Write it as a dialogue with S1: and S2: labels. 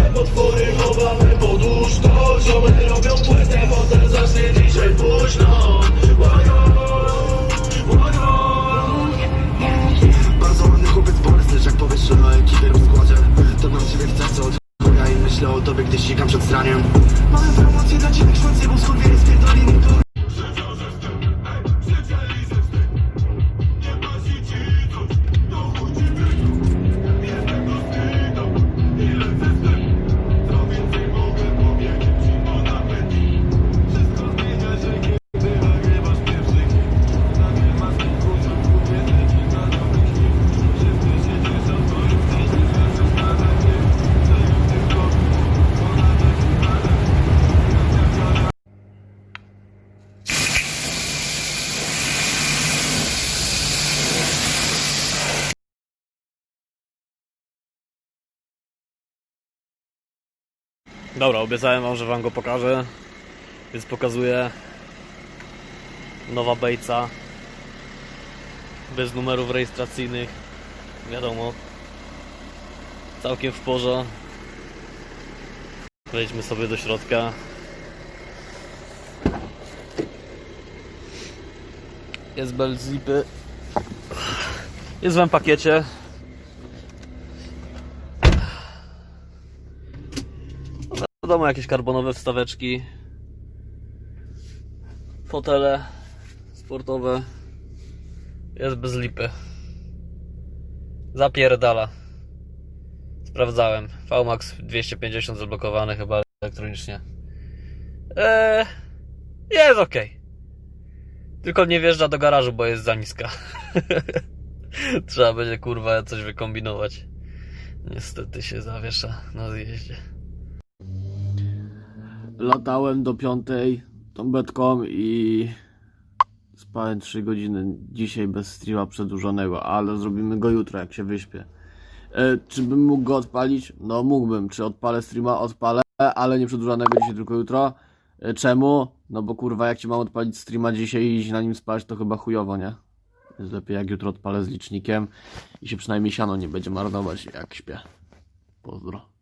S1: Te potwory chowamy pod łóżko Ziomy robią płytę, potem zacznie dzisiaj późno.
S2: Bardzo ładny chłopiec Borys, jak powiesz, że na ekipie w To nam ciebie co od chuja i myślę o tobie, gdy sikam przed straniem Mamy promocję dla ciebie, szwancy, bo skurwieli spierdoli mi
S3: Dobra, obiecałem wam, że wam go pokażę, więc pokazuję nowa bejca bez numerów rejestracyjnych, wiadomo, całkiem w porze. Wejdźmy sobie do środka. Jest belt zipy. Jest w pakiecie. Wiadomo, jakieś karbonowe wstaweczki. Fotele sportowe. Jest bez lipy. Zapierdala. Sprawdzałem. VMAX 250 zablokowany chyba elektronicznie. Eee, jest ok. Tylko nie wjeżdża do garażu, bo jest za niska. Trzeba będzie kurwa coś wykombinować. Niestety się zawiesza na zjeździe. Latałem do piątej tą betką i spałem 3 godziny dzisiaj bez streama przedłużonego, ale zrobimy go jutro jak się wyśpię. E, czy bym mógł go odpalić? No mógłbym. Czy odpalę streama? Odpalę, ale nie przedłużonego dzisiaj, tylko jutro. E, czemu? No bo kurwa jak ci mam odpalić streama dzisiaj i iść na nim spać, to chyba chujowo, nie? Jest lepiej jak jutro odpalę z licznikiem i się przynajmniej siano nie będzie marnować jak śpię. Pozdro.